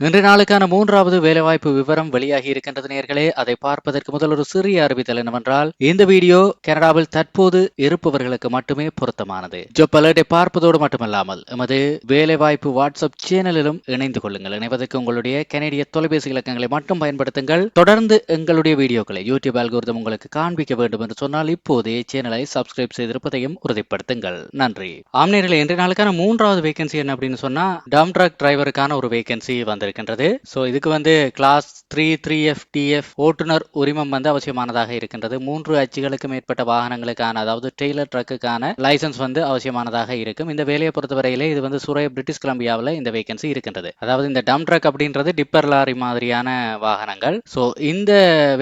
இன்று நாளுக்கான மூன்றாவது வேலைவாய்ப்பு விவரம் வெளியாகி இருக்கின்றது நேர்களே. அதை பார்ப்பதற்கு முதல் ஒரு சிறிய அறிவித்தல் என்னவென்றால் இந்த வீடியோ கனடாவில் தற்போது இருப்பவர்களுக்கு மட்டுமே பொருத்தமானது. ஜப் அலர்ட்டை பார்ப்பதோடு மட்டுமல்லாமல் எமது வேலைவாய்ப்பு வாட்ஸ்அப் சேனலிலும் இணைந்து கொள்ளுங்கள். இணைவதற்கு உங்களுடைய கனடிய தொலைபேசி இலக்கங்களை மட்டும் பயன்படுத்துங்கள். தொடர்ந்து எங்களுடைய வீடியோக்களை யூடியூப் அல்கோரிதம் உங்களுக்கு காண்பிக்க வேண்டும் என்று சொன்னால் இப்போதே சேனலை சப்ஸ்கிரைப் செய்திருப்பதையும் உறுதிப்படுத்துங்கள். நன்றி. ஆம்நேரில் இன்றைய நாளுக்கான மூன்றாவது வேகன்சி என்ன அப்படின்னு சொன்னா டம் ட்ரக் டிரைவருக்கான ஒரு வேகன்சி இருக்கின்றது. ஸோ இதுக்கு வந்து class three three F DF ஓட்டுநர் உரிமம் வந்து அவசியமானதாக இருக்கின்றது. மூன்று அச்சுகளுக்கு மேற்பட்ட வாகனங்களுக்கான அதாவது டெய்லர் ட்ரக்குக்கான லைசன்ஸ் வந்து அவசியமானதாக இருக்கும். இந்த வேலையை பொறுத்தவரையிலே இது வந்து சுரே பிரிட்டிஷ் கொலம்பியாவில் இந்த வேகன்சி இருக்கின்றது. அதாவது இந்த டம் ட்ரக் அப்படின்றது டிப்பர் லாரி மாதிரியான வாகனங்கள். ஸோ இந்த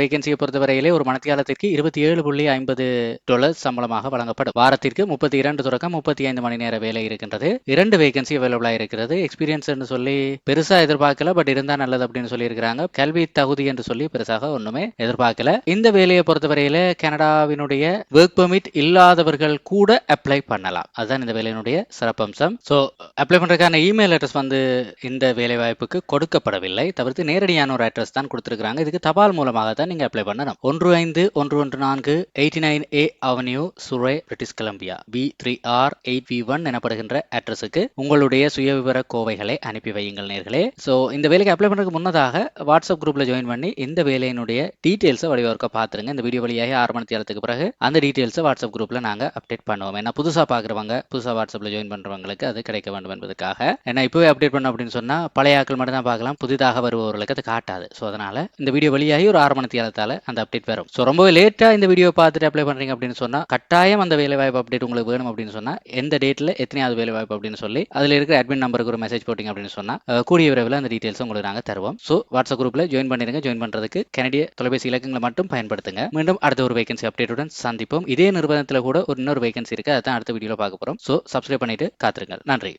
வேகன்சியை பொறுத்தவரையிலே ஒரு மனத்தியாலத்திற்கு இருபத்தி ஏழு புள்ளி ஐம்பது டாலர் சம்பளமாக வழங்கப்படும். வாரத்திற்கு முப்பத்தி இரண்டு தொடக்கம் முப்பத்தி ஐந்து மணி நேர வேலை இருக்கின்றது. இரண்டு வேகன்சி அவைலபிளாக இருக்கிறது. எக்ஸ்பீரியன்ஸ் சொல்லி பெருசா எதிர்பார்க்கல பட் இருந்தா நல்லது அப்படின்னு சொல்லியிருக்கிறாங்க. கல்வி தகுதி என்று சொல்லி பெருசாக ஒண்ணுமே எதிர்பார்க்கல. இந்த வேலையை பொறுத்தவரையில கனடாவினுடைய ஒர்க் பெர்மிட் இல்லாதவர்கள் கூட அப்ளை பண்ணலாம். அதுதான் இந்த வேலையினுடைய சிறப்பம்சம். ஸோ அப்ளை பண்றதுக்கான இமெயில் அட்ரஸ் வந்து இந்த வேலை வாய்ப்புக்கு கொடுக்கப்படவில்லை. தவிர்த்து நேரடியான ஒரு அட்ரஸ் தான் கொடுத்திருக்காங்க இதுக்கு தபால் மூலமாக தான் நீங்க அப்ளை பண்ணணும். ஒன்று ஐந்து ஒன்று ஒன்று நான்கு eighty nine A avenue Surrey British Columbia B three R eight V one எனப்படுகின்ற அட்ரஸுக்கு உங்களுடைய சுயவிவர கோவைகளை அனுப்பி வையுங்கள் நேர்களே. ஸோ இந்த வேலைக்கு அப்ளை பண்ணுறதுக்கு முன்னதாக வாட்ஸ்அப் குரூப்பில் ஜாயின் பண்ணி இந்த வேலையினுடைய டீட்டெயில்ஸை வடிவர்க்க பார்த்துருங்க. இந்த வீடியோ வழியாக ஆறு மணி தேரத்துக்கு பிறகு அந்த டீட்டெயில்ஸை வாட்ஸ்அப் குரூப்பில் நாங்கள் அப்டேட் பண்ணுவோம். ஏன்னா புதுசாக பார்க்குறவங்க புதுசாக வாட்ஸ்அப்பில் ஜாயின் பண்ணுறவங்களுக்கு அது கிடைக்க வேண்டும் என்பதற்காக ஏன்னா இப்போவே அப்டேட் பண்ணோம் அப்படின்னு சொன்னால் பழைய ஆட்கள் மட்டும் தான் பார்க்கலாம். புதிதாக வருபவர்களுக்கு அது காட்டாது. ஸோ அதனால் இந்த வீடியோ வழியாகி ஒரு ஆறு மணி தேரத்தால் அந்த அப்டேட் வரும். ஸோ ரொம்பவே லேட்டாக இந்த வீடியோ பார்த்துட்டு அப்ளை பண்ணுறீங்க அப்படின்னு சொன்னால் கட்டாயம் அந்த வேலை வாய்ப்பு அப்டேட் உங்களுக்கு வேணும் அப்படின்னு சொன்னால் எந்த டேட்டில் எத்தனையாவது வேலை வாய்ப்பு அப்படின்னு சொல்லி அதில் இருக்கிற அட்மின் நம்பருக்கு ஒரு மெசேஜ் போட்டிங்க அப்படின்னு சொன்னால் கூடிய விரைவில் அந்த டீட்டெயில்ஸ் உங்களுக்கு நாங்கள் தருவோம். ஸோ வாட்ஸ்அப் குரூப்பில் ஜாயின் பண்ணிருங்க. ஜாயின் பண்ணுறதுக்கு கனடிய தொலைபேசி இலக்கங்களை மட்டும் பயன்படுத்துங்க. மீண்டும் அடுத்த ஒரு வேகன்சி அப்டேட்டுடன் சந்திப்போம். இதே நிறுவனத்தில் கூட ஒரு இன்னொரு வேகன்சி இருக்குது அதான் அடுத்த வீடியோவில் பார்க்க போகிறோம் ஸோ சப்ஸ்கிரைப் பண்ணிட்டு காத்துருங்க நன்றி.